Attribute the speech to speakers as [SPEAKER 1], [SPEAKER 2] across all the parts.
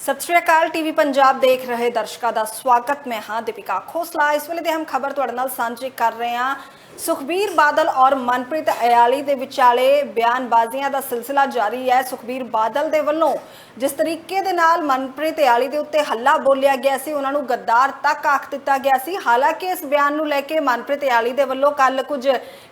[SPEAKER 1] ਸਤਿ ਸ਼੍ਰੀ ਅਕਾਲ ਟੀਵੀ ਪੰਜਾਬ ਦੇਖ ਰਹੇ ਦਰਸ਼ਕਾਂ ਦਾ ਸਵਾਗਤ। ਮੈਂ ਹਾਂ ਦੀਪਿਕਾ ਖੋਸਲਾ। ਇਸ ਵੇਲੇ ਦੇ ਹਮ ਖਬਰ ਤੁਹਾਡੇ ਨਾਲ ਸਾਂਝੀ ਕਰ ਰਹੇ ਹਾਂ। ਸੁਖਬੀਰ ਬਾਦਲ ਔਰ ਮਨਪ੍ਰੀਤ ਅਯਾਲੀ ਦੇ ਵਿਚਾਲੇ ਬਿਆਨਬਾਜ਼ੀਆਂ ਦਾ ਸਿਲਸਿਲਾ ਜਾਰੀ ਹੈ। ਸੁਖਬੀਰ ਬਾਦਲ ਦੇ ਵੱਲੋਂ ਜਿਸ ਤਰੀਕੇ ਦੇ ਨਾਲ ਮਨਪ੍ਰੀਤ ਅਯਾਲੀ ਦੇ ਉੱਤੇ ਹੱਲਾ ਬੋਲਿਆ ਗਿਆ ਸੀ ਉਹਨਾਂ ਨੂੰ ਗੱਦਾਰ ਤੱਕ ਆਖ ਦਿੱਤਾ ਗਿਆ ਸੀ। ਹਾਲਾਂਕਿ ਇਸ ਬਿਆਨ ਨੂੰ ਲੈ ਕੇ ਮਨਪ੍ਰੀਤ ਅਯਾਲੀ ਦੇ ਵੱਲੋਂ ਕੱਲ ਕੁਝ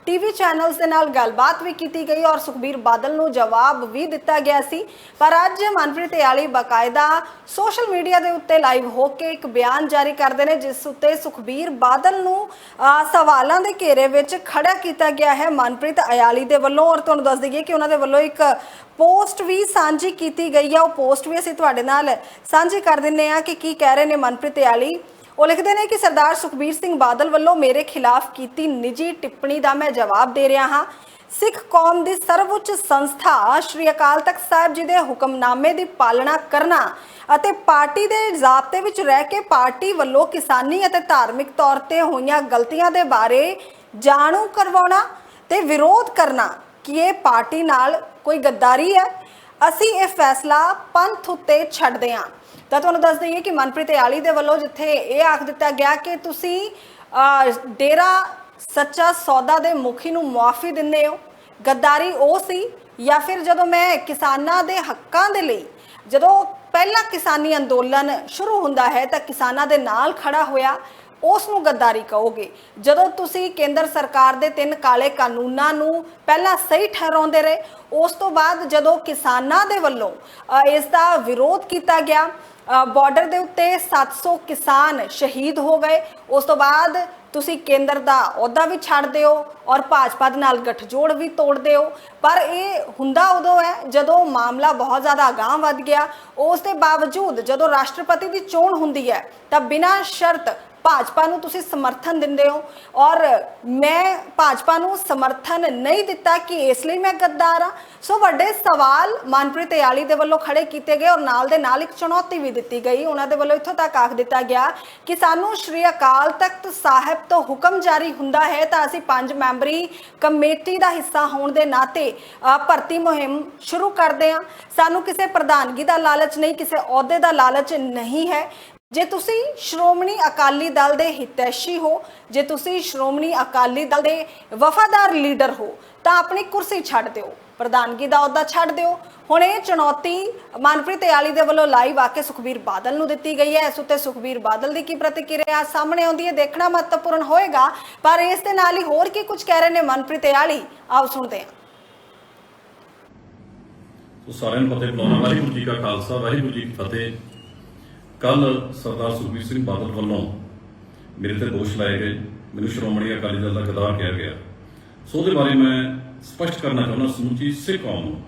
[SPEAKER 1] ਟੀਵੀ ਚੈਨਲਸ ਦੇ ਨਾਲ ਗੱਲਬਾਤ ਵੀ ਕੀਤੀ ਗਈ ਔਰ ਸੁਖਬੀਰ ਬਾਦਲ ਨੂੰ ਜਵਾਬ ਵੀ ਦਿੱਤਾ ਗਿਆ ਸੀ। ਪਰ ਅੱਜ ਮਨਪ੍ਰੀਤ ਅਯਾਲੀ ਬਕਾਇਦਾ ਸੋਸ਼ਲ ਮੀਡੀਆ ਦੇ ਉੱਤੇ ਲਾਈਵ ਹੋ ਕੇ ਇੱਕ ਬਿਆਨ ਜਾਰੀ ਕਰਦੇ ਨੇ ਜਿਸ ਉੱਤੇ ਸੁਖਬੀਰ ਬਾਦਲ ਨੂੰ ਅਹ, ਸਵਾਲਾਂ ਦੇ ਘੇਰੇ ਵਿੱਚ ਖੜਾ ਕੀਤਾ ਗਿਆ ਹੈ ਮਨਪ੍ਰੀਤ ਅਯਾਲੀ ਦੇ ਵੱਲੋਂ ਔਰ ਤੁਹਾਨੂੰ ਦੱਸ ਦਈਏ ਕਿ ਉਹਨਾਂ ਦੇ ਵੱਲੋਂ ਇੱਕ ਪੋਸਟ ਵੀ ਸਾਂਝੀ ਕੀਤੀ ਗਈ ਹੈ ਉਹ ਪੋਸਟ ਵੀ ਅਸੀਂ ਤੁਹਾਡੇ ਨਾਲ ਸਾਂਝੀ ਕਰ ਦਿੰਨੇ ਆ ਕਿ ਕੀ ਕਹਿ ਰਹੇ ਨੇ ਮਨਪ੍ਰੀਤ ਅਯਾਲੀ। ਉਹ ਲਿਖਦੇ ਨੇ ਕਿ ਸਰਦਾਰ ਸੁਖਬੀਰ ਸਿੰਘ ਬਾਦਲ ਵੱਲੋਂ ਮੇਰੇ ਖਿਲਾਫ ਕੀਤੀ ਨਿੱਜੀ ਟਿੱਪਣੀ ਦਾ ਮੈਂ ਜਵਾਬ ਦੇ ਰਿਹਾ ਹਾਂ। ਸਿੱਖ ਕੌਮ ਦੀ ਸਰਵਉੱਚ ਸੰਸਥਾ ਸ਼੍ਰੀ ਅਕਾਲ ਤਖਤ ਸਾਹਿਬ ਜੀ ਦੇ ਹੁਕਮਨਾਮੇ ਦੀ ਪਾਲਣਾ ਕਰਨਾ ਅਤੇ ਪਾਰਟੀ ਦੇ ਜ਼ਾਬਤੇ ਵਿੱਚ ਰਹਿ ਕੇ ਪਾਰਟੀ ਵੱਲੋਂ ਕਿਸਾਨੀ ਅਤੇ ਧਾਰਮਿਕ ਤੌਰ ਤੇ ਹੋਈਆਂ ਗਲਤੀਆਂ ਦੇ ਬਾਰੇ ਜਾਣੂ ਕਰਵਾਉਣਾ ਤੇ ਵਿਰੋਧ ਕਰਨਾ ਕਿ ਇਹ ਪਾਰਟੀ ਨਾਲ ਕੋਈ ਗੱਦਾਰੀ ਹੈ। ਅਸੀਂ ਇਹ ਫੈਸਲਾ ਪੰਥ ਉੱਤੇ ਛੱਡਦੇ ਹਾਂ। ਤਾਂ ਤੁਹਾਨੂੰ ਦੱਸ ਦਈਏ ਕਿ ਮਨਪ੍ਰੀਤ ਆਲੀ ਦੇ ਵੱਲੋਂ ਜਿੱਥੇ ਇਹ ਆਖ ਦਿੱਤਾ ਗਿਆ ਕਿ ਤੁਸੀਂ ਡੇਰਾ ਸੱਚਾ ਸੌਦਾ ਦੇ ਮੁਖੀ ਨੂੰ ਮੁਆਫੀ ਦਿੰਦੇ ਹੋ। ਗੱਦਾਰੀ ਉਹ ਸੀ ਜਾਂ ਫਿਰ ਜਦੋਂ ਮੈਂ ਕਿਸਾਨਾਂ ਦੇ ਹੱਕਾਂ ਦੇ ਲਈ, ਜਦੋਂ ਪਹਿਲਾ ਕਿਸਾਨੀ ਅੰਦੋਲਨ ਸ਼ੁਰੂ ਹੁੰਦਾ ਹੈ ਤਾਂ ਕਿਸਾਨਾਂ ਦੇ ਨਾਲ ਖੜਾ ਹੋਇਆ ਉਸ ਨੂੰ ਗੱਦਾਰੀ ਕਹੋਗੇ? ਜਦੋਂ ਤੁਸੀਂ ਕੇਂਦਰ ਸਰਕਾਰ ਦੇ ਤਿੰਨ ਕਾਲੇ ਕਾਨੂੰਨਾਂ ਨੂੰ ਪਹਿਲਾਂ ਸਹੀ ਠਹਿਰਾਉਂਦੇ ਰਹੇ, ਉਸ ਤੋਂ ਬਾਅਦ ਜਦੋਂ ਕਿਸਾਨਾਂ ਦੇ ਵੱਲੋਂ ਇਸ ਦਾ ਵਿਰੋਧ ਕੀਤਾ ਗਿਆ ਬਾਰਡਰ ਦੇ ਉੱਤੇ 700 ਕਿਸਾਨ ਸ਼ਹੀਦ ਹੋ ਗਏ, ਉਸ ਤੋਂ ਬਾਅਦ ਤੁਸੀਂ ਕੇਂਦਰ ਦਾ ਅਹੁਦਾ ਵੀ ਛੱਡਦੇ ਹੋ ਔਰ ਭਾਜਪਾ ਦੇ ਨਾਲ ਗੱਠਜੋੜ ਵੀ ਤੋੜਦੇ ਹੋ ਪਰ ਇਹ ਹੁੰਦਾ ਉਦੋਂ ਹੈ ਜਦੋਂ ਮਾਮਲਾ ਬਹੁਤ ਜ਼ਿਆਦਾ ਅਗਾਂਹ ਵੱਧ ਗਿਆ। ਉਸ ਦੇ ਬਾਵਜੂਦ ਜਦੋਂ ਰਾਸ਼ਟਰਪਤੀ ਦੀ ਚੋਣ ਹੁੰਦੀ ਹੈ, ਤਾਂ ਬਿਨਾਂ ਸ਼ਰਤ ਭਾਜਪਾ ਨੂੰ ਤੁਸੀਂ ਸਮਰਥਨ ਦਿੰਦੇ ਹੋ ਔਰ ਮੈਂ ਭਾਜਪਾ ਨੂੰ ਸਮਰਥਨ ਨਹੀਂ ਦਿੱਤਾ ਕਿ ਇਸ ਲਈ ਮੈਂ ਗੱਦਾਰ ਆ ਸੋ ਵੱਡੇ ਸਵਾਲ ਮਨਪ੍ਰੀਤ ਅਯਾਲੀ ਦੇ ਵੱਲੋਂ ਖੜੇ ਕੀਤੇ ਗਏ ਔਰ ਨਾਲ ਦੇ ਨਾਲ ਇੱਕ ਚੁਣੌਤੀ ਵੀ ਦਿੱਤੀ ਗਈ। ਉਹਨਾਂ ਦੇ ਵੱਲੋਂ ਇੱਥੋਂ ਤੱਕ ਆਖ ਦਿੱਤਾ ਗਿਆ ਕਿ ਸਾਨੂੰ ਸ਼੍ਰੀ ਅਕਾਲ ਤਖਤ ਸਾਹਿਬ ਤੋਂ ਹੁਕਮ ਜਾਰੀ ਹੁੰਦਾ ਹੈ ਤਾਂ ਅਸੀਂ ਪੰਜ ਮੈਂਬਰੀ ਕਮੇਟੀ ਦਾ ਹਿੱਸਾ ਹੋਣ ਦੇ ਨਾਤੇ ਭਰਤੀ ਮੁਹਿੰਮ ਸ਼ੁਰੂ ਕਰਦੇ ਹਾਂ। ਸਾਨੂੰ ਕਿਸੇ ਪ੍ਰਧਾਨਗੀ ਦਾ ਲਾਲਚ ਨਹੀਂ, ਕਿਸੇ ਅਹੁਦੇ ਦਾ ਲਾਲਚ ਨਹੀਂ ਹੈ। ਜੇ ਤੁਸੀਂ ਸ਼੍ਰੋਮਣੀ ਅਕਾਲੀ ਦਲ ਦੇ ਹਿਤੈਸ਼ੀ ਹੋ, ਜੇ ਤੁਸੀਂ ਸ਼੍ਰੋਮਣੀ ਅਕਾਲੀ ਦਲ ਦੇ ਵਫਾਦਾਰ ਲੀਡਰ ਹੋ, ਤਾਂ ਆਪਣੀ ਕੁਰਸੀ ਛੱਡ ਦਿਓ, ਪ੍ਰਧਾਨਗੀ ਦਾ ਅਹੁਦਾ ਛੱਡ ਦਿਓ। ਹੁਣ ਇਹ ਚੁਣੌਤੀ ਮਨਪ੍ਰੀਤ ਅਯਾਲੀ ਦੇ ਵੱਲੋਂ ਲਾਈਵ ਆ ਕੇ ਸੁਖਬੀਰ ਬਾਦਲ ਨੂੰ ਦਿੱਤੀ ਗਈ ਹੈ। ਇਸ ਉੱਤੇ ਸੁਖਬੀਰ ਬਾਦਲ ਦੀ ਕੀ ਪ੍ਰਤੀਕਿਰਿਆ ਸਾਹਮਣੇ ਆਉਂਦੀ ਹੈ, ਦੇਖਣਾ ਮਹੱਤਵਪੂਰਨ ਹੋਏਗਾ। ਪਰ ਇਸ ਦੇ ਨਾਲ ਹੀ ਹੋਰ ਕੀ ਕੁਝ ਕਹਿ ਰਹੇ ਨੇ ਮਨਪ੍ਰੀਤ ਅਯਾਲੀ ਆਓ ਸੁਣਦੇ ਹਾਂ।
[SPEAKER 2] ਸੋ ਸਾਰਿਆਂ ਨੂੰ ਫਤਿਹ ਬੁਲਾਉਣਾ ਵਾਹਿਗੁਰੂ ਜੀ ਕਾ ਖਾਲਸਾ, ਵਾਹਿਗੁਰੂ ਜੀ ਕੀ ਫਤਿਹ। ਕੱਲ ਸਰਦਾਰ ਸੁਖਬੀਰ ਸਿੰਘ ਬਾਦਲ ਵੱਲੋਂ ਮੇਰੇ ਤੇ ਦੋਸ਼ ਲਾਏ ਗਏ। ਮੈਨੂੰ ਸ਼੍ਰੋਮਣੀ ਅਕਾਲੀ ਦਲ ਦਾ ਗਦਾਰ ਕਿਹਾ ਗਿਆ। ਸੋ ਉਹਦੇ ਬਾਰੇ ਮੈਂ ਸਪਸ਼ਟ ਕਰਨਾ ਚਾਹੁੰਦਾ ਸਮੁੱਚੀ ਸਿੱਖ ਕੌਮ ਨੂੰ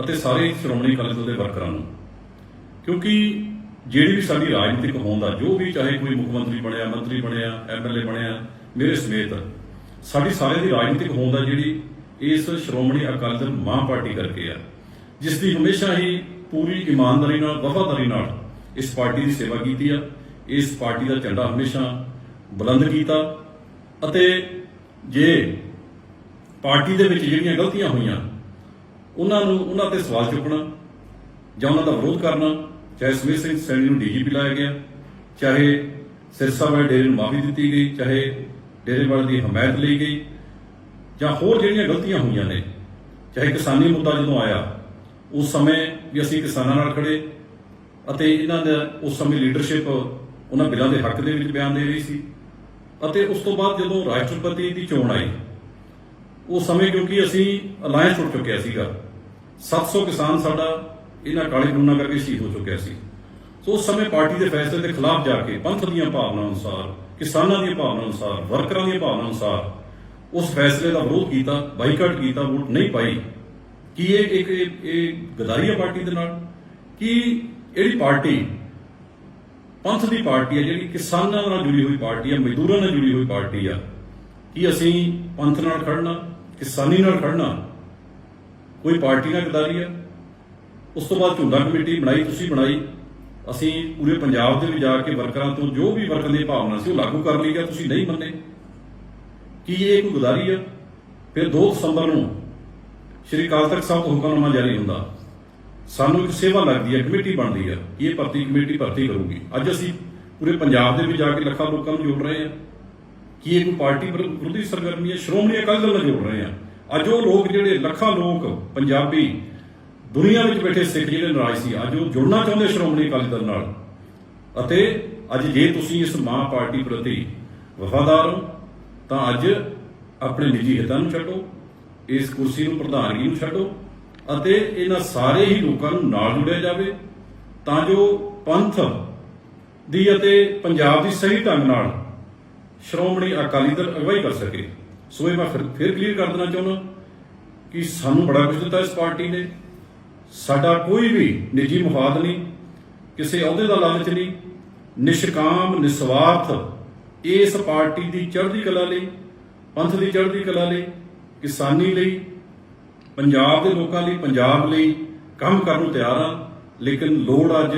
[SPEAKER 2] ਅਤੇ ਸਾਰੇ ਸ਼੍ਰੋਮਣੀ ਅਕਾਲੀ ਦਲ ਦੇ ਵਰਕਰਾਂ ਨੂੰ। ਕਿਉਂਕਿ ਜਿਹੜੀ ਵੀ ਸਾਡੀ ਰਾਜਨੀਤਿਕ ਹੋਂਦ ਆ, ਜੋ ਵੀ ਚਾਹੇ ਕੋਈ ਮੁੱਖ ਮੰਤਰੀ ਬਣਿਆ ਮੰਤਰੀ ਬਣਿਆ ਐਮਐਲਏ ਬਣਿਆ, ਮੇਰੇ ਸਮੇਤ, ਸਾਡੀ ਸਾਰਿਆਂ ਦੀ ਰਾਜਨੀਤਿਕ ਹੋਂਦ ਆ ਜਿਹੜੀ ਇਸ ਸ਼੍ਰੋਮਣੀ ਅਕਾਲੀ ਦਲ ਮਾਂ ਪਾਰਟੀ ਕਰਕੇ ਆ। ਜਿਸ ਦੀ ਹਮੇਸ਼ਾ ਹੀ ਪੂਰੀ ਇਮਾਨਦਾਰੀ ਨਾਲ, ਵਫਾਦਾਰੀ ਨਾਲ ਇਸ ਪਾਰਟੀ ਦੀ ਸੇਵਾ ਕੀਤੀ ਆ, ਇਸ ਪਾਰਟੀ ਦਾ ਝੰਡਾ ਹਮੇਸ਼ਾ ਬੁਲੰਦ ਕੀਤਾ ਅਤੇ ਜੇ ਪਾਰਟੀ ਦੇ ਵਿੱਚ ਜਿਹੜੀਆਂ ਗਲਤੀਆਂ ਹੋਈਆਂ, ਉਹਨਾਂ ਨੂੰ ਉਹਨਾਂ ਤੇ ਸਵਾਲ ਚੁੱਕਣਾ ਜਾਂ ਉਹਨਾਂ ਦਾ ਵਿਰੋਧ ਕਰਨਾ, ਚਾਹੇ ਸਮੀਰ ਸਿੰਘ ਸੈਣੀ ਨੂੰ ਡੀਜੀਪੀ ਲਾਇਆ ਗਿਆ, ਚਾਹੇ ਸਿਰਸਾ ਵਾਲੇ ਡੇਰੇ ਨੂੰ ਮਾਫੀ ਦਿੱਤੀ ਗਈ, ਚਾਹੇ ਡੇਰੇ ਵਾਲੇ ਦੀ ਹਮਾਇਤ ਲਈ ਗਈ, ਜਾਂ ਹੋਰ ਜਿਹੜੀਆਂ ਗਲਤੀਆਂ ਹੋਈਆਂ ਨੇ, ਚਾਹੇ ਕਿਸਾਨੀ ਮੁੱਦਾ ਜਦੋਂ ਆਇਆ, ਉਸ ਸਮੇਂ ਵੀ ਅਸੀਂ ਕਿਸਾਨਾਂ ਨਾਲ ਖੜੇ ਅਤੇ ਇਹਨਾਂ ਦਾ ਉਸ ਸਮੇਂ ਲੀਡਰਸ਼ਿਪ ਉਹਨਾਂ ਬਿੱਲਾਂ ਦੇ ਹੱਕ ਦੇ ਵਿੱਚ ਬਿਆਨ ਦੇ ਰਹੀ ਸੀ। ਅਤੇ ਉਸ ਤੋਂ ਬਾਅਦ ਜਦੋਂ ਰਾਸ਼ਟਰਪਤੀ ਦੀ ਚੋਣ ਆਈ ਉਸ ਸਮੇਂ ਕਿਉਂਕਿ ਅਸੀਂ ਅਲਾਇੰਸ ਟੁੱਟ ਚੁੱਕਿਆ ਸੀਗਾ 700 ਕਿਸਾਨ ਸਾਡਾ ਇਹਨਾਂ ਕਾਲੇ ਕਾਨੂੰਨਾਂ ਕਰਕੇ ਸ਼ਹੀਦ ਹੋ ਚੁੱਕਿਆ ਸੀ। ਸੋ ਉਸ ਸਮੇਂ ਪਾਰਟੀ ਦੇ ਫੈਸਲੇ ਦੇ ਖਿਲਾਫ ਜਾ ਕੇ ਪੰਥ ਦੀਆਂ ਭਾਵਨਾ ਅਨੁਸਾਰ, ਕਿਸਾਨਾਂ ਦੀਆਂ ਭਾਵਨਾ ਅਨੁਸਾਰ, ਵਰਕਰਾਂ ਦੀਆਂ ਭਾਵਨਾ ਅਨੁਸਾਰ ਉਸ ਫੈਸਲੇ ਦਾ ਵਿਰੋਧ ਕੀਤਾ, ਬਾਈਕਾਟ ਕੀਤਾ, ਵੋਟ ਨਹੀਂ ਪਾਈ। ਕੀ ਇਹ ਇੱਕ ਇਹ- ਇਹ ਗਦਾਰੀ ਹੈ ਪਾਰਟੀ ਦੇ ਨਾਲ? ਕਿ ਜਿਹੜੀ ਪਾਰਟੀ ਪੰਥ ਦੀ ਪਾਰਟੀ ਹੈ ਜਿਹੜੀ ਕਿਸਾਨਾਂ ਨਾਲ ਜੁੜੀ ਹੋਈ ਪਾਰਟੀ ਹੈ ਮਜ਼ਦੂਰਾਂ ਨਾਲ ਜੁੜੀ ਹੋਈ ਪਾਰਟੀ ਆ, ਕੀ ਅਸੀਂ ਪੰਥ ਨਾਲ ਖੜਨਾ, ਕਿਸਾਨੀ ਨਾਲ ਖੜਨਾ? ਕੋਈ ਪਾਰਟੀ ਨਾਲ ਗਦਾਰੀ ਆ। ਉਸ ਤੋਂ ਬਾਅਦ ਝੁੰਡਾ ਕਮੇਟੀ ਬਣਾਈ, ਤੁਸੀਂ ਬਣਾਈ। ਅਸੀਂ ਪੂਰੇ ਪੰਜਾਬ ਦੇ ਵਿੱਚ ਜਾ ਕੇ ਵਰਕਰਾਂ ਤੋਂ ਜੋ ਵੀ ਵਰਕਰ ਦੀ ਭਾਵਨਾ ਸੀ, ਉਹ ਲਾਗੂ ਕਰ ਲਈ ਗਿਆ ਤੁਸੀਂ ਨਹੀਂ ਮੰਨੇ। ਕੀ ਇਹ ਕੋਈ ਗਦਾਰੀ ਹੈ ਫਿਰ 2 ਦਸੰਬਰ ਨੂੰ ਸ਼੍ਰੀ ਅਕਾਲ ਤਖਤ ਸਾਹਿਬ ਤੋਂ ਹੁਕਮਨਾਮਾ ਜਾਰੀ ਹੁੰਦਾ। ਸਾਨੂੰ ਇੱਕ ਸੇਵਾ ਲੱਗਦੀ ਹੈ, ਕਮੇਟੀ ਬਣਦੀ ਹੈ। ਇਹ ਭਰਤੀ ਕਮੇਟੀ ਭਰਤੀ ਕਰੂਗੀ। ਅੱਜ ਅਸੀਂ ਪੂਰੇ ਪੰਜਾਬ ਦੇ ਵਿੱਚ ਜਾ ਕੇ ਲੱਖਾਂ ਲੋਕਾਂ ਨੂੰ ਜੋੜ ਰਹੇ ਹਾਂ। ਕਿ ਇਹ ਕੋਈ ਪਾਰਟੀ ਵਿਰੋਧੀ ਸਰਗਰਮੀ ਹੈ? ਸ਼੍ਰੋਮਣੀ ਅਕਾਲੀ ਦਲ ਨਾਲ ਜੋੜ ਰਹੇ ਹਾਂ। ਅੱਜ ਉਹ ਲੋਕ ਜਿਹੜੇ ਲੱਖਾਂ ਲੋਕ ਪੰਜਾਬੀ ਦੁਨੀਆ ਵਿੱਚ ਬੈਠੇ ਸਿੱਖ ਜਿਹੜੇ ਨਾਰਾਜ਼ ਸੀ, ਅੱਜ ਉਹ ਜੁੜਨਾ ਚਾਹੁੰਦੇ ਸ਼੍ਰੋਮਣੀ ਅਕਾਲੀ ਦਲ ਨਾਲ। ਅਤੇ ਅੱਜ ਜੇ ਤੁਸੀਂ ਇਸ ਮਾਂ ਪਾਰਟੀ ਪ੍ਰਤੀ ਵਫਾਦਾਰ ਹੋ, ਤਾਂ ਅੱਜ ਆਪਣੇ ਨਿੱਜੀ ਹਿੱਤਾਂ ਨੂੰ ਛੱਡੋ, ਇਸ ਕੁਰਸੀ ਨੂੰ ਪ੍ਰਧਾਨਗੀ ਨੂੰ ਛੱਡੋ ਅਤੇ ਇਹਨਾਂ ਸਾਰੇ ਹੀ ਲੋਕਾਂ ਨੂੰ ਨਾਲ ਜੁੜਿਆ ਜਾਵੇ, ਤਾਂ ਜੋ ਪੰਥ ਦੀ ਅਤੇ ਪੰਜਾਬ ਦੀ ਸਹੀ ਢੰਗ ਨਾਲ ਸ਼੍ਰੋਮਣੀ ਅਕਾਲੀ ਦਲ ਅਗਵਾਈ ਕਰ ਸਕੇ। ਸੋ ਇਹ ਮੈਂ ਫਿਰ ਫਿਰ ਕਲੀਅਰ ਕਰ ਦੇਣਾ ਚਾਹੁੰਦਾ ਕਿ ਸਾਨੂੰ ਬੜਾ ਕੁਝ ਦਿੱਤਾ ਇਸ ਪਾਰਟੀ ਨੇ। ਸਾਡਾ ਕੋਈ ਵੀ ਨਿੱਜੀ ਮਫਾਦ ਨਹੀਂ, ਕਿਸੇ ਅਹੁਦੇ ਦਾ ਲਾਲਚ ਨਹੀਂ, ਨਿਸ਼ਕਾਮ, ਨਿਸਵਾਰਥ ਇਸ ਪਾਰਟੀ ਦੀ ਚੜ੍ਹਦੀ ਕਲਾ ਲਈ, ਪੰਥ ਦੀ ਚੜ੍ਹਦੀ ਕਲਾ ਲਈ, ਕਿਸਾਨੀ ਲਈ ਪੰਜਾਬ ਦੇ ਲੋਕਾਂ ਲਈ, ਪੰਜਾਬ ਲਈ ਕੰਮ ਕਰਨ ਨੂੰ ਤਿਆਰ ਹਾਂ ਲੇਕਿਨ ਲੋੜ ਅੱਜ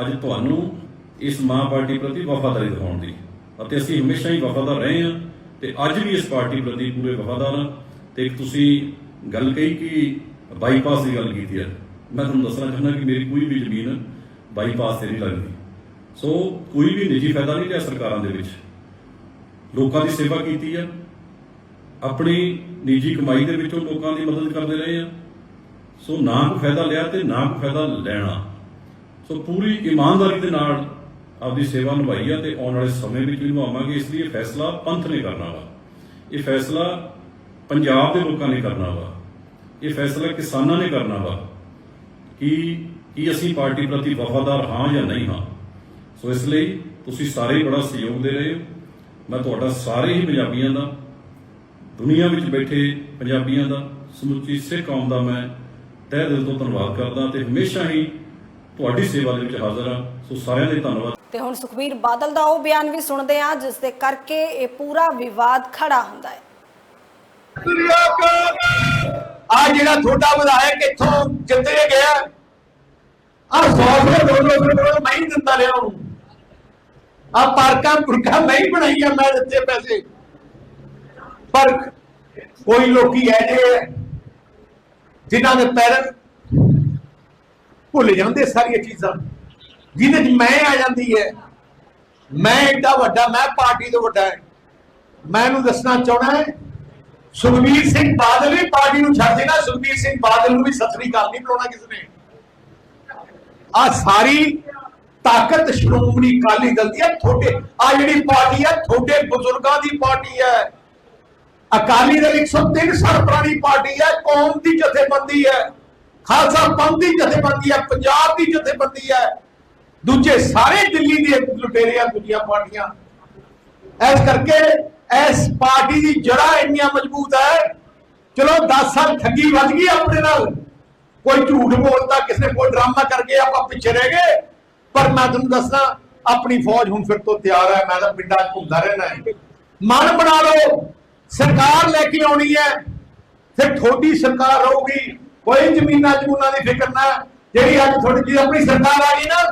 [SPEAKER 2] ਅੱਜ ਤੁਹਾਨੂੰ ਇਸ ਮਾਂ ਪਾਰਟੀ ਪ੍ਰਤੀ ਵਫਾਦਾਰੀ ਦਿਖਾਉਣ ਦੀ। ਅਤੇ ਅਸੀਂ ਹਮੇਸ਼ਾ ਹੀ ਵਫਾਦਾਰ ਰਹੇ ਹਾਂ ਤੇ ਅੱਜ ਵੀ ਇਸ ਪਾਰਟੀ ਪ੍ਰਤੀ ਪੂਰੇ ਵਫਾਦਾਰ ਹਾਂ। ਤੇ ਤੁਸੀਂ ਗੱਲ ਕਹੀ ਕਿ ਬਾਈਪਾਸ ਦੀ ਗੱਲ ਕੀਤੀ ਹੈ। ਮੈਂ ਤੁਹਾਨੂੰ ਦੱਸਣਾ ਚਾਹੁੰਦਾ ਕਿ ਮੇਰੀ ਕੋਈ ਵੀ ਜ਼ਮੀਨ ਬਾਈਪਾਸ ਤੇ ਨਹੀਂ ਲੱਗਦੀ। ਸੋ ਕੋਈ ਵੀ ਨਿੱਜੀ ਫਾਇਦਾ ਨਹੀਂ ਲਿਆ ਸਰਕਾਰਾਂ ਦੇ ਵਿੱਚ। ਲੋਕਾਂ ਦੀ ਸੇਵਾ ਕੀਤੀ ਹੈ। ਆਪਣੀ ਨਿੱਜੀ ਕਮਾਈ ਦੇ ਵਿੱਚੋਂ ਲੋਕਾਂ ਦੀ ਮਦਦ ਕਰਦੇ ਰਹੇ ਆ। ਸੋ ਨਾ ਕੋਈ ਫਾਇਦਾ ਲਿਆ ਤੇ ਨਾ ਕੋਈ ਫਾਇਦਾ ਲੈਣਾ। ਸੋ ਪੂਰੀ ਇਮਾਨਦਾਰੀ ਦੇ ਨਾਲ ਆਪਦੀ ਸੇਵਾ ਨਿਭਾਈ ਆ ਤੇ ਆਉਣ ਵਾਲੇ ਸਮੇਂ ਵਿੱਚ ਵੀ ਨਿਭਾਵਾਂਗੇ। ਇਸ ਲਈ ਇਹ ਫੈਸਲਾ ਪੰਥ ਨੇ ਕਰਨਾ ਵਾ। ਇਹ ਫੈਸਲਾ ਪੰਜਾਬ ਦੇ ਲੋਕਾਂ ਨੇ ਕਰਨਾ ਵਾ। ਇਹ ਫੈਸਲਾ ਕਿਸਾਨਾਂ ਨੇ ਕਰਨਾ ਵਾ ਕਿ ਕੀ ਅਸੀਂ ਪਾਰਟੀ ਪ੍ਰਤੀ ਵਫਾਦਾਰ ਹਾਂ ਜਾਂ ਨਹੀਂ ਹਾਂ। ਸੋ ਇਸ ਲਈ ਤੁਸੀਂ ਸਾਰੇ ਬੜਾ ਸਹਿਯੋਗ ਦੇ ਰਹੇ ਹੋ। ਮੈਂ ਤੁਹਾਡਾ ਸਾਰੇ ਹੀ ਪੰਜਾਬੀਆਂ ਦਾ ਦੁਨੀਆ ਵਿੱਚ ਬੈਠੇ ਪੰਜਾਬੀਆਂ ਦਾ ਸਮੁੱਚੀ ਸਿੱਖ ਕੌਮ ਦਾ ਮੈਂ ਤਹਿ ਦਿਲ ਤੋਂ ਧੰਨਵਾਦ ਕਰਦਾ ਤੇ ਹਮੇਸ਼ਾ ਹੀ ਤੁਹਾਡੀ ਸੇਵਾ ਦੇ ਵਿੱਚ ਹਾਜ਼ਰ ਹਾਂ। ਸੋ ਸਾਰਿਆਂ ਲਈ ਧੰਨਵਾਦ।
[SPEAKER 1] ਤੇ ਹੁਣ ਸੁਖਬੀਰ ਬਾਦਲ ਦਾ ਉਹ ਬਿਆਨ ਵੀ ਸੁਣਦੇ ਆ ਜਿਸ ਦੇ ਕਰਕੇ ਇਹ ਪੂਰਾ ਵਿਵਾਦ ਖੜਾ ਹੁੰਦਾ ਹੈ।
[SPEAKER 3] ਆ ਜਿਹੜਾ ਤੁਹਾਡਾ ਵਿਧਾਇਕ ਇੱਥੋਂ ਜਿੱਤੇ ਗਿਆ ਆ 100 ਰੁਪਏ 200 ਰੁਪਏ ਮੈਂ ਹੀ ਦਿੰਦਾ ਰਿਹਾ ਉਹਨੂੰ। ਆ ਪਾਰਕਾਂ ਪੁਰਖਾਂ ਮੈਂ ਹੀ ਬਣਾਈਆਂ ਮੈਂ ਦਿੱਤੇ ਪੈਸੇ। ਪਰ ਕੋਈ ਲੋਕੀ ਐਡੇ ਜਿਨ੍ਹਾਂ ਦੇ ਪੈਰ ਭੁੱਲ ਜਾਂਦੇ ਸਾਰੀਆਂ ਚੀਜ਼ਾਂ। ਜਿਹਦੇ ਚ ਮੈਂ ਆ ਜਾਂਦੀ ਹੈ। ਮੈਂ ਏਡਾ ਵੱਡਾ, ਮੈਂ ਪਾਰਟੀ ਤੋਂ ਵੱਡਾ ਹੈ। ਮੈਂ ਇਹਨੂੰ ਦੱਸਣਾ ਚਾਹਣਾ ਹੈ, ਸੁਖਬੀਰ ਸਿੰਘ ਬਾਦਲ ਵੀ ਪਾਰਟੀ ਨੂੰ ਛੱਡ ਦੇਣਾ, ਸੁਖਬੀਰ ਸਿੰਘ ਬਾਦਲ ਨੂੰ ਵੀ ਸਤਿ ਸ੍ਰੀ ਨਹੀਂ ਬੁਲਾਉਣਾ ਕਿਸ ਨੇ। ਆ ਸਾਰੀ ਤਾਕਤ ਸ਼੍ਰੋਮਣੀ ਅਕਾਲੀ ਦਲ ਦੀ ਹੈ ਤੁਹਾਡੇ ਆ ਜਿਹੜੀ ਪਾਰਟੀ ਹੈ ਤੁਹਾਡੇ ਬਜ਼ੁਰਗਾਂ ਦੀ ਪਾਰਟੀ ਹੈ। ਅਕਾਲੀ ਦਲ 103 ਸਾਲ ਪੁਰਾਣੀ ਪਾਰਟੀ ਹੈ, ਕੌਮ ਦੀ ਜਥੇਬੰਦੀ ਹੈ। ਖਾਲਸਾ ਪੰਥ ਦੀ ਜਥੇਬੰਦੀ ਹੈ, ਪੰਜਾਬ ਦੀ ਜਥੇਬੰਦੀ ਹੈ। ਦੂਜੇ ਸਾਰੇ ਦਿੱਲੀ ਦੇ ਲੁਟੇਰੇ ਦੂਜੀਆਂ ਪਾਰਟੀਆਂ। ਇਸ ਕਰਕੇ ਇਸ ਪਾਰਟੀ ਦੀ ਜੜਾ ਇੰਨੀਆਂ ਮਜ਼ਬੂਤ ਹੈ। ਚਲੋ 10 ਸਾਲ ਠੱਗੀ ਵੱਜ ਗਈ ਆਪਣੇ ਨਾਲ। ਕੋਈ ਝੂਠ ਬੋਲਦਾ, ਕਿਸੇ ਨੇ ਕੋਈ ਡਰਾਮਾ ਕਰਕੇ ਆਪਾਂ ਪਿੱਛੇ ਰਹਿ ਗਏ। ਪਰ ਮੈਂ ਤੁਹਾਨੂੰ ਦੱਸਣਾ ਆਪਣੀ ਫੌਜ ਹੁਣ ਫਿਰ ਤੋਂ ਤਿਆਰ ਹੈ। ਮੈਂ ਤਾਂ ਪਿੰਡਾਂ 'ਚ ਘੁੰਮਦਾ ਰਹਿਣਾ ਹੈ। ਮਨ ਬਣਾ ਲਓ। ਸਰਕਾਰ ਲੈ ਕੇ ਆਉਣੀ ਹੈ, ਫਿਰ ਤੁਹਾਡੀ ਸਰਕਾਰ ਰਹੂਗੀ। ਕੋਈ ਜ਼ਮੀਨਾਂ ਜਮੂਨਾਂ ਦੀ ਫਿਕਰ ਨਾ। ਜਿਹੜੀ ਅੱਜ ਤੁਹਾਡੀ ਜੀ ਆਪਣੀ ਸਰਕਾਰ ਆ ਗਈ ਨਾ,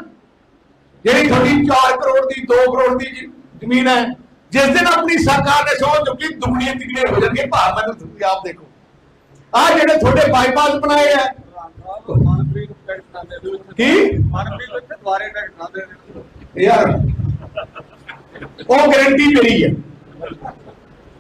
[SPEAKER 3] ਜਿਹੜੀ ਤੁਹਾਡੀ 4 ਕਰੋੜ ਦੀ 2 ਕਰੋੜ ਦੀ ਜ਼ਮੀਨ ਹੈ, ਜਿਸ ਦਿਨ ਆਪਣੀ ਸਰਕਾਰ ਨੇ ਸੋਚ ਚੁੱਕੀ, ਦੁਗਣੀਆਂ ਤਿਗੜੇ ਹੋ ਜਾਣਗੇ ਭਾਰ ਮੈਨੂੰ ਤੁਸੀਂ ਆਪ ਦੇਖੋ। ਆ ਜਿਹੜੇ ਤੁਹਾਡੇ ਬਾਈਪਾਸ ਬਣਾਏ ਆ। ਕੀ? ਯਾਰ, ਉਹ ਗਰੰਟੀ ਮੇਰੀ ਹੈ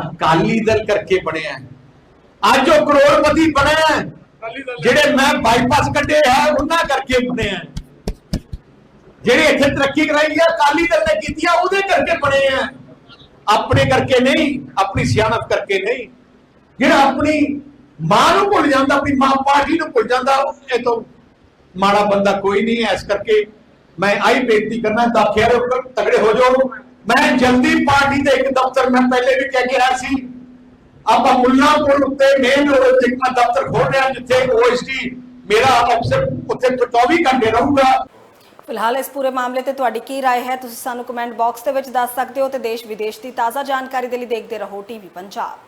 [SPEAKER 3] ਅਕਾਲੀ ਦਲ ਕਰਕੇ ਬਣਿਆ। ਅੱਜ ਉਹ ਕਰੋੜਪਤੀ ਬਣਿਆ। ਜਿਹੜੇ ਮੈਂ ਬਾਈਪਾਸ ਕੱਢੇ ਆ ਉਹਨਾਂ ਕਰਕੇ ਬਣਿਆ। ਜਿਹੜੇ ਇੱਥੇ ਤਰੱਕੀ ਕਰਾਈ ਆ ਅਕਾਲੀ ਦਲ ਨੇ ਕੀਤੀ ਆ ਉਹਦੇ ਕਰਕੇ ਬਣੇ ਆ ਆਪਣੇ ਕਰਕੇ ਨਹੀਂ ਆਪਣੀ ਸਿਆਣਪ ਕਰਕੇ ਨਹੀਂ ਜਿਹੜਾ ਆਪਣੀ ਮਾਂ ਨੂੰ ਭੁੱਲ ਜਾਂਦਾ ਆਪਣੀ ਮਾਂ ਪਾਰਟੀ ਨੂੰ ਭੁੱਲ ਜਾਂਦਾ ਇਹ ਤੋਂ ਮਾੜਾ ਬੰਦਾ ਕੋਈ ਨਹੀਂ ਹੈ ਇਸ ਕਰਕੇ ਮੈਂ ਆਈ ਬੇਨਤੀ ਕਰਨਾ ਦੇ ਉੱਪਰ ਤਗੜੇ ਹੋ ਜਾਓ ਮੈਂ ਜਲਦੀ ਪਾਰਟੀ ਦੇ ਇੱਕ ਦਫ਼ਤਰ ਮੈਂ ਪਹਿਲੇ ਵੀ ਕਹਿ ਕੇ ਆਇਆ ਸੀ ਆਪਾਂ ਮੁੱਲਾਂਪੁਰ ਉੱਤੇ ਮੇਨ ਰੋਡ ਤੇ ਇੱਕ ਮੈਂ ਦਫ਼ਤਰ ਖੋਲ ਰਿਹਾ ਜਿੱਥੇ ਓਐਸਟੀ ਮੇਰਾ ਅਫਸਰ ਉੱਥੇ 24 ਘੰਟੇ ਰਹੂਗਾ
[SPEAKER 1] ਫਿਲਹਾਲ ਇਸ ਪੂਰੇ ਮਾਮਲੇ ਤੇ ਤੁਹਾਡੀ ਕੀ رائے ਹੈ ਤੁਸੀਂ ਸਾਨੂੰ ਕਮੈਂਟ ਬਾਕਸ ਦੇ ਵਿੱਚ ਦੱਸ ਸਕਦੇ ਹੋ ਤੇ ਦੇਸ਼ ਵਿਦੇਸ਼ ਦੀ ਤਾਜ਼ਾ ਜਾਣਕਾਰੀ ਦੇ ਲਈ ਦੇਖਦੇ ਰਹੋ ਟੀਵੀ ਪੰਜਾਬ